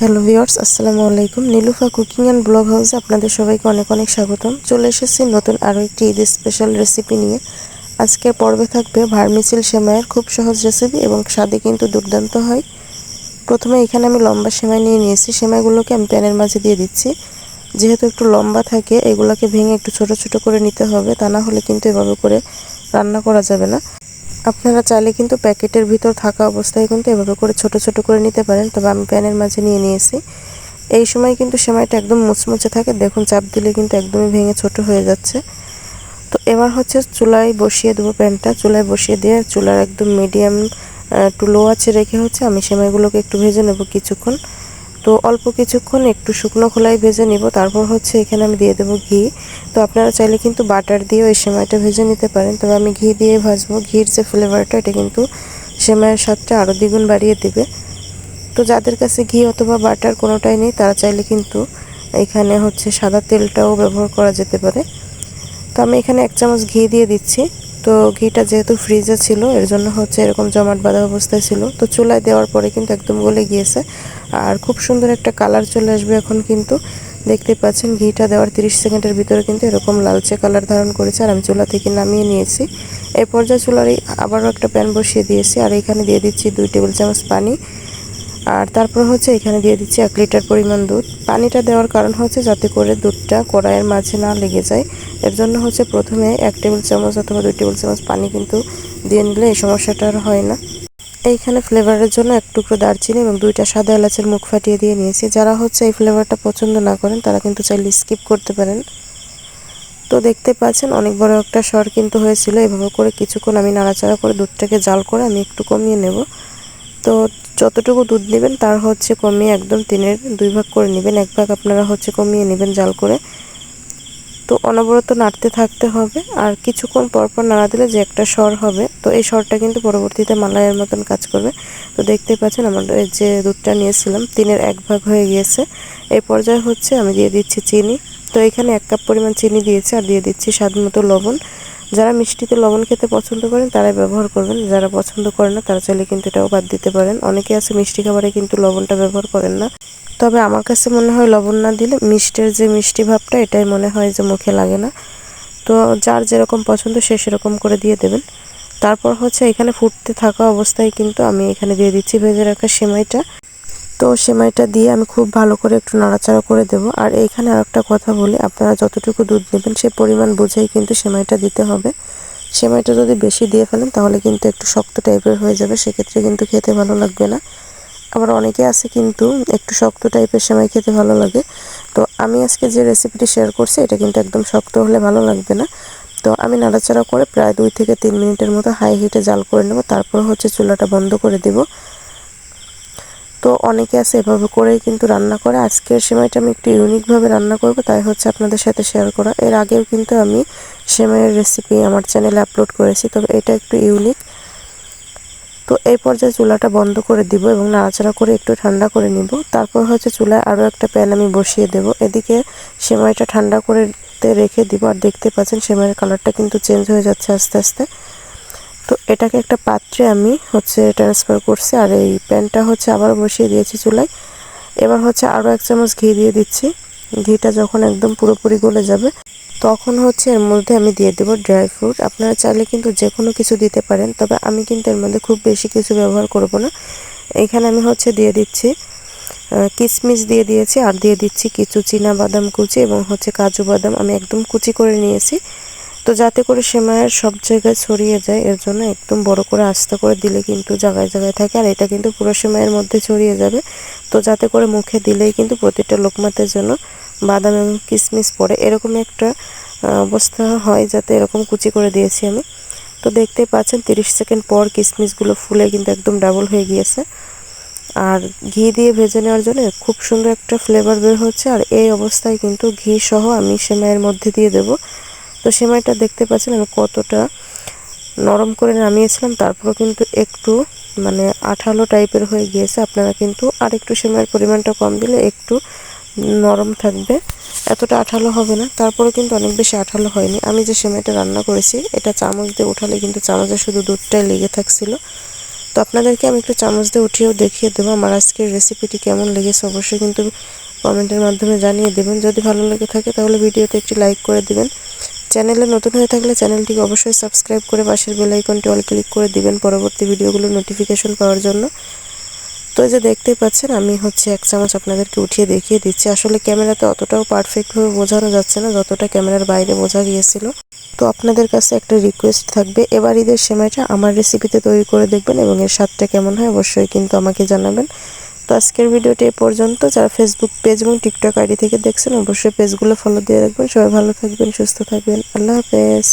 Hello viewers আসসালামু আলাইকুম। Nilufa cooking and blog হাউসে আপনাদের সবাইকে অনেক অনেক স্বাগতম। চলে এসেছি নতুন আরও একটি ঈদ স্পেশাল রেসিপি নিয়ে। আজকের পর্বে থাকবে ভার্মিসিল সেমাইয়ের খুব সহজ রেসিপি এবং স্বাদে কিন্তু দুর্দান্ত হয়। প্রথমে এখানে আমি লম্বা সেমাই নিয়ে নিয়েছি। সেমাইগুলোকে আমি প্যানের মাঝে দিয়ে দিচ্ছি। যেহেতু একটু লম্বা থাকে, এগুলোকে ভেঙে একটু ছোট ছোট করে নিতে হবে। তা না হলে কিন্তু এভাবে করে রান্না করা যাবে না। আপনারা চাইলে কিন্তু প্যাকেটের ভিতর থাকা অবস্থায় কিন্তু এভাবে করে ছোট ছোট করে নিতে পারেন। তবে আমি প্যানের মাঝে নিয়ে নিয়েছি। এই সময় কিন্তু সেমাইটা একদম মুচমুচে থাকে। দেখুন, চাপ দিলে কিন্তু একদমই ভেঙে ছোট হয়ে যাচ্ছে। তো এবার হচ্ছে চুলায় বসিয়ে দেবো প্যানটা। চুলায় বসিয়ে দিয়ে চুলার একদম মিডিয়াম টু লো আছে রেখে হচ্ছে আমি সেমাইগুলোকে একটু ভেজে নেব কিছুক্ষণ। তো অল্প কিছুক্ষণ একটু শুকনো খোলায় ভেজে নিব, তারপর হচ্ছে এখানে আমি দিয়ে দেবো ঘি। তো আপনারা চাইলে কিন্তু বাটার দিয়েও এই সেমাইটা ভেজে নিতে পারেন। তবে আমি ঘি দিয়ে ভাজবো, ঘির যে ফ্লেভারটা এটা কিন্তু সেমাইয়ের স্বাদটা আরও দ্বিগুণ বাড়িয়ে দেবে। তো যাদের কাছে ঘি অথবা বাটার কোনোটাই নেই, তারা চাইলে কিন্তু এখানে হচ্ছে সাদা তেলটাও ব্যবহার করা যেতে পারে। তো আমি এখানে এক চামচ ঘি দিয়ে দিচ্ছি। তো ঘিটা যেহেতু ফ্রিজে ছিল, এর জন্য হচ্ছে এরকম জমাট বাঁধা অবস্থায় ছিল। তো চুলায় দেওয়ার পরে কিন্তু একদম গলে গিয়েছে। আর খুব সুন্দর একটা কালার চলে আসবে এখন কিন্তু। দেখতে পাচ্ছেন ঘিটা দেওয়ার 30 সেকেন্ডের ভিতরে কিন্তু এরকম লালচে কালার ধারণ করেছে আর আমি চুলা থেকে নামিয়ে নিয়েছি। এরপর পর্যায়ে চুলার আবারও একটা প্যান বসিয়ে দিয়েছি। আর এখানে দিয়ে দিচ্ছি দুই টেবিল চামচ পানি। আর তারপর হচ্ছে এখানে দিয়ে দিচ্ছি এক লিটার পরিমাণ দুধ। পানিটা দেওয়ার কারণ হচ্ছে যাতে করে দুধটা কড়াইয়ের মাঝে না লেগে যায়। এর জন্য হচ্ছে প্রথমে এক টেবিল চামচ অথবা দুই টেবিল চামচ পানি কিন্তু দিয়ে নিলে এই সমস্যাটা আর হয় না। এইখানে ফ্লেভারের জন্য এক টুকরো দারচিনি এবং দুইটা সাদা এলাচের মুখ ফাটিয়ে দিয়ে নিয়েছি। যারা হচ্ছে এই ফ্লেভারটা পছন্দ না করেন, তারা কিন্তু চাইলে স্কিপ করতে পারেন। তো দেখতে পাচ্ছেন অনেক বড় একটা স্বর কিন্তু হয়েছিল। এভাবে করে কিছুক্ষণ আমি নাড়াচাড়া করে দুধটাকে জাল করে আমি একটু কমিয়ে নেব। তো যতটুকু দুধ নেবেন, তার হচ্ছে কমিয়ে একদম তিনের দুই ভাগ করে নেবেন। এক ভাগ আপনারা হচ্ছে কমিয়ে নেবেন জাল করে। তো অনবরত নাড়তে থাকতে হবে। আর কিছুক্ষণ পরপর নাড়া দিলে যে একটা স্বর হবে, তো এই স্বরটা কিন্তু পরবর্তীতে মালাইয়ের মতন কাজ করবে। তো দেখতে পাচ্ছেন আমাদের যে দুধটা নিয়েছিলাম, তিনের এক ভাগ হয়ে গিয়েছে। এই পর্যায়ে হচ্ছে আমি দিয়ে দিচ্ছি চিনি। তো এখানে এক কাপ পরিমাণ চিনি দিয়েছি আর দিয়ে দিচ্ছি স্বাদ মতো লবণ। যারা মিষ্টিতে লবণ খেতে পছন্দ করেন, তারাই ব্যবহার করবেন। যারা পছন্দ করেন না, তারা চাইলে কিন্তু এটাও বাদ দিতে পারেন। অনেকে আছে মিষ্টি খাবারে কিন্তু লবণটা ব্যবহার করেন না। তবে আমার কাছে মনে হয় লবণ না দিলে মিষ্টের যে মিষ্টি ভাবটা, এটাই মনে হয় যে মুখে লাগে না। তো যার যেরকম পছন্দ, সে সেরকম করে দিয়ে দেবেন। তারপর হচ্ছে এখানে ফুটতে থাকা অবস্থায় কিন্তু আমি এখানে দিয়ে দিচ্ছি ভেজে রাখা সেমাইটা। তো সেমাইটা দিয়ে আমি খুব ভালো করে একটু নাড়াচাড়া করে দেব। আর এইখানে আরেকটা কথা বলি, আপনারা যতটুকু দুধ নেবেন সে পরিমাণ বুঝেই কিন্তু সেমাইটা দিতে হবে। সেমাইটা যদি বেশি দিয়ে ফেলেন তাহলে কিন্তু একটু শক্ত টাইপের হয়ে যাবে, সেক্ষেত্রে কিন্তু খেতে ভালো লাগবে না। আবার অনেকে আছে কিন্তু একটু শক্ত টাইপের সেমাই খেতে ভালো লাগে। তো আমি আজকে যে রেসিপিটি শেয়ার করছি, এটা কিন্তু একদম শক্ত হলে ভালো লাগবে না। তো আমি নাড়াচাড়া করে প্রায় দুই থেকে তিন মিনিটের মতো হাই হিটে জাল করে নেব, তারপর হচ্ছে চুলাটা বন্ধ করে দিব। তো অনেকে আছে এভাবে করেই কিন্তু রান্না করে। আজকের সেমাইটা আমি একটু ইউনিকভাবে রান্না করব, তাই হচ্ছে আপনাদের সাথে শেয়ার করা। এর আগেও কিন্তু আমি সেমাইয়ের রেসিপি আমার চ্যানেলে আপলোড করেছি, তবে এটা একটু ইউনিক তো এই পর্যায়ে চুলাটা বন্ধ করে দিব এবং নাড়াচাড়া করে একটু ঠান্ডা করে নিব। তারপর হচ্ছে চুলায় আরও একটা প্যান আমি বসিয়ে দেব। এদিকে সেমাইটা ঠান্ডা করে রেখে দিব। আর দেখতে পাচ্ছেন সেমাইয়ের কালারটা কিন্তু চেঞ্জ হয়ে যাচ্ছে আস্তে আস্তে। তো এটাকে একটা পাত্রে আমি হচ্ছে ট্রান্সফার করছি, আর এই প্যানটা হচ্ছে আবার বসিয়ে দিয়েছি চুলায়। এবার হচ্ছে আরও এক চামচ ঘি দিয়ে দিচ্ছি। ঘিটা যখন একদম পুরোপুরি গলে যাবে, তখন হচ্ছে এর মধ্যে আমি দিয়ে দেবো ড্রাই ফ্রুট আপনারা চাইলে কিন্তু যে কোনো কিছু দিতে পারেন, তবে আমি কিন্তু এর মধ্যে খুব বেশি কিছু ব্যবহার করব না। এখানে আমি হচ্ছে দিয়ে দিচ্ছি কিশমিশ দিয়ে দিয়েছি, আর দিয়ে দিচ্ছি কিছু চীনা বাদাম কুচি এবং হচ্ছে কাজু বাদাম। আমি একদম কুচি করে নিয়েছি। তো যাতে করে সেমাইয়ের সব জায়গায় ছড়িয়ে যায়, এর জন্য একদম বড় করে আস্তে করে দিলে কিন্তু জায়গায় জায়গায় থাকে, আর এটা কিন্তু পুরো সেমাইয়ের মধ্যে ছড়িয়ে যাবে। তো যাতে করে মুখে দিলেই কিন্তু প্রতিটা লোকমাতের জন্য বাদাম এবং কিশমিশ পড়ে। এরকম একটা অবস্থা হয় যাতে এরকম কুচি করে দিয়েছি আমি। তো দেখতে পাচ্ছেন 30 সেকেন্ড পর কিশমিশগুলো ফুলে কিন্তু একদম ডাবল হয়ে গিয়েছে। আর ঘি দিয়ে ভেজে নেওয়ার জন্য খুব সুন্দর একটা ফ্লেভার বের হচ্ছে, আর এই অবস্থায় কিন্তু ঘি সহ আমি সেমাইয়ের মধ্যে দিয়ে দেব। তো সেমাইটা দেখতে পাচ্ছেন আমি কতটা নরম করে নামিয়েছিলাম, তারপরও কিন্তু একটু মানে আঠালো টাইপের হয়ে গিয়েছে। আপনারা কিন্তু আর একটু সেমাইয়ের পরিমাণটা কম দিলে একটু নরম থাকবে। এতটা আঠালো হবে না তারপরে কিন্তু অনেক বেশি আঠালো হয়নি। আমি যে সেমাইটা রান্না করেছি, এটা চামচ দিয়ে উঠালে কিন্তু চামচে শুধু দুধটাই লেগে থাকছিল। তো আপনাদেরকে আমি একটু চামচ দিয়ে উঠিয়েও দেখিয়ে দেবো আমার আজকের রেসিপিটি কেমন লেগেছে। অবশ্যই কিন্তু কমেন্টের মাধ্যমে জানিয়ে দেবেন। যদি ভালো লেগে থাকে তাহলে ভিডিওতে একটি লাইক করে দিবেন। চ্যানেলে নতুন হয়ে থাকলে চ্যানেলটিকে অবশ্যই সাবস্ক্রাইব করে পাশের বেল আইকনটি অল ক্লিক করে দিবেন পরবর্তী ভিডিওগুলোর নোটিফিকেশন পাওয়ার জন্য। তো এই যে দেখতে পাচ্ছেন, আমি হচ্ছে এক চামচ আপনাদেরকে উঠিয়ে দেখিয়ে দিচ্ছি। আসলে ক্যামেরাতে অতটাও পারফেক্টভাবে বোঝানো যাচ্ছে না, যতটা ক্যামেরার বাইরে বোঝা গিয়েছিল। তো আপনাদের কাছে একটা রিকোয়েস্ট থাকবে, এবার ঈদের সেমাইটা আমার রেসিপিতে তৈরি করে দেখবেন এবং এর স্বাদটা কেমন হয় অবশ্যই কিন্তু আমাকে জানাবেন। তো আজকের ভিডিওটি এ পর্যন্ত। যারা ফেসবুক পেজ এবং টিকটক আইডি থেকে দেখছেন, অবশ্যই পেজগুলো ফলো দিয়ে রাখবেন। সবাই ভালো থাকবেন, সুস্থ থাকবেন। আল্লাহ হাফেজ।